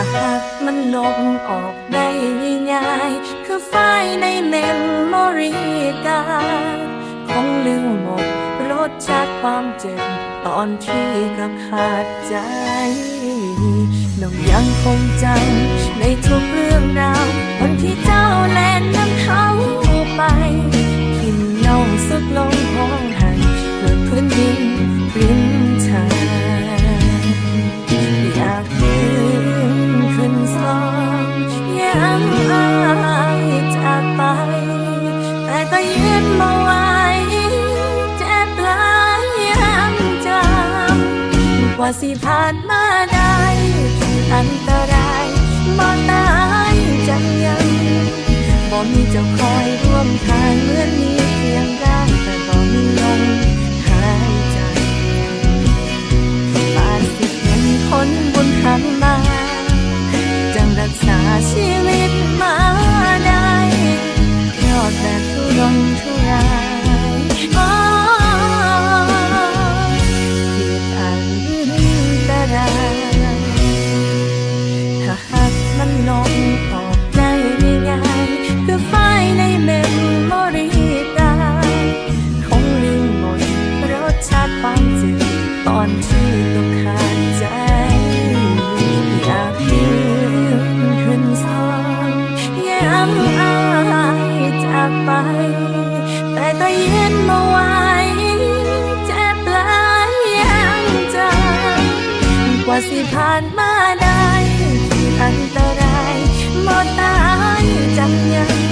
ถ้าหากมันลบออกได้ง่ายๆคือไฟล์ในเมมโมรีการคงลืมหมดรสชาติความเจ็บ ตอนที่กับขาดใจน้องยังคงจำในทุกเรื่องราววันที่เจ้าแลนนำเขาไปทิ่มเน่าสุดลง ว้เจ็บหลายยังจำกว่าสิผ่านมาได้ แแต่ก็ยืนมาไว้เจ็บหลายยังจกว่าสิผ่านมาได้ อันตรายหมดตายจังยัง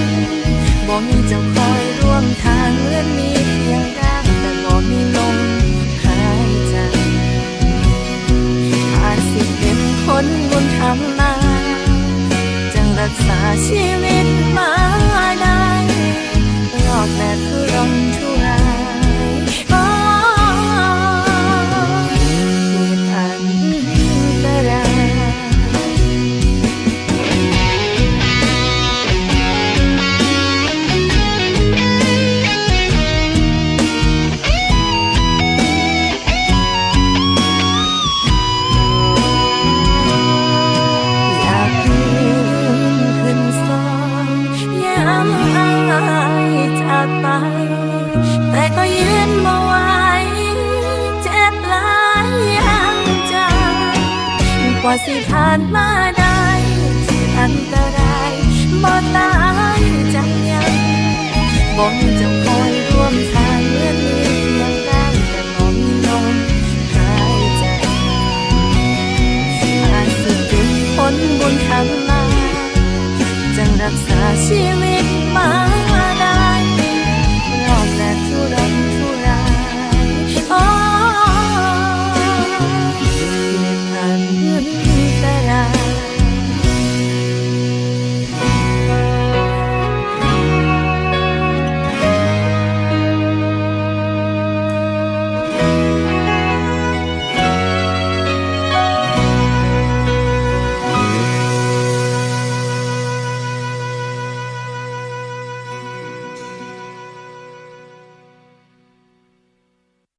ำอะไรจากไป แต่ก็ยืนมาไว้เจ็บหลายอย่างจังกว่าสิผ่านมาได้ที่อันตรายบ่ตายจังยังบ่จง совсем их мало.